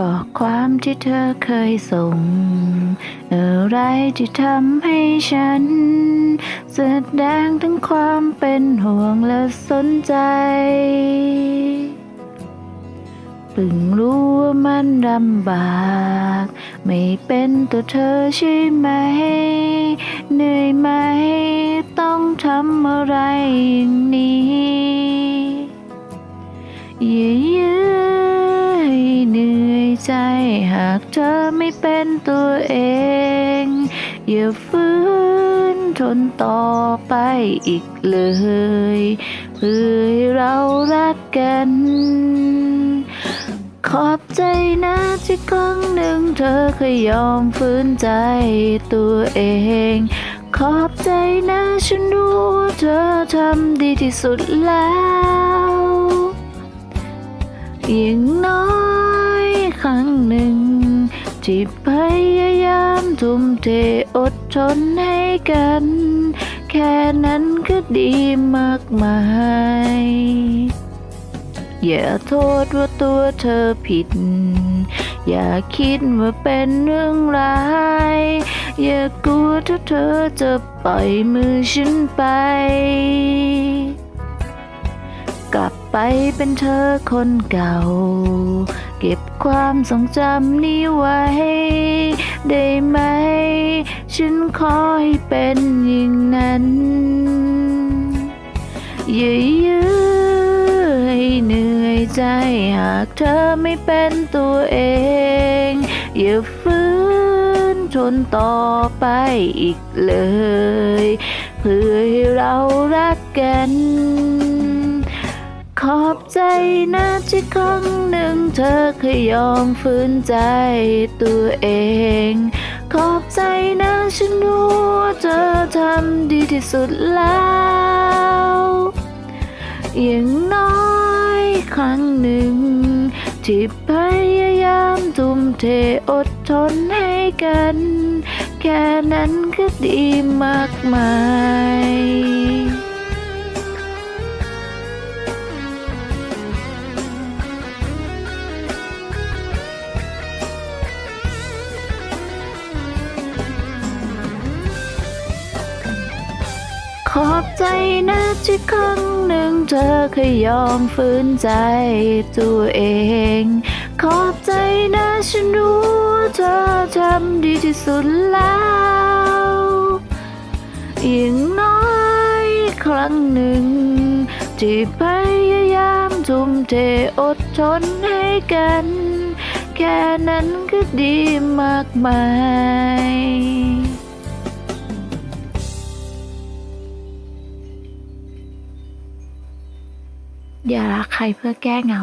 ข้อความที่เธอเคยส่ง อะไรที่ทำให้ฉัน แสดงถึงความเป็นห่วงและสนใจเพิ่งรู้ว่ามันลำบาก ไม่เป็นตัวเธอใช่ไหม เหนื่อยไหม ต้องทำอะไรอย่างนี้อย่ายื้ากเธอไม่เป็นตัวเอง อย่าฝืนทนต่อไปอีกเลย เพื่อให้เรารักกัน ขอบใจนะที่ครั้งหนึ่งเธอเคยยอมฝืนใจตัวเอง ขอบใจนะฉันรู้ว่าเธอทำดีที่สุดแล้วอย่างน้อย ที่พยายามทุ่มเทอดทนให้กัน แค่นั้นก็ดีมากมายอย่าโทษว่าตัวเธอผิด อย่าคิดว่าเป็นเรื่องร้าย อย่ากลัวถ้าเธอจะปล่อยมือฉันไป กลับไปเป็นเธอคนเก่า เก็บความทรงจำนี้ไว้ ได้ไหม ฉันขอให้เป็นอย่างนั้น อย่ายื้อให้เหนื่อยใจ หากเธอไม่เป็นตัวเอง อย่าฝืนทนต่อไปอีกเลย เพื่อให้เรารักกัน อบใจนะที่ครั้งหนึ่งเธอเคยยอมฝืนใจตัวเอง ขอบใจนะฉันรู้ว่าเธอทำดีที่สุดแล้ว อย่างน้อยครั้งหนึ่ง ที่พยายามทุ่มเทอดทนให้กัน แค่นั้นก็ดีมากมาย อบใจนะที่ครั้งหนึ่งเธอเคยยอมฝืนใจตัวเอง ขอบใจนะฉันรู้เธอทำดีที่สุดแล้วอย่างน้อยครั้งหนึ่ง ที่พยายามทุ่มเทอดทนให้กัน แค่นั้นก็ดีมากมาย อย่ารักใครเพื่อแก้เหงา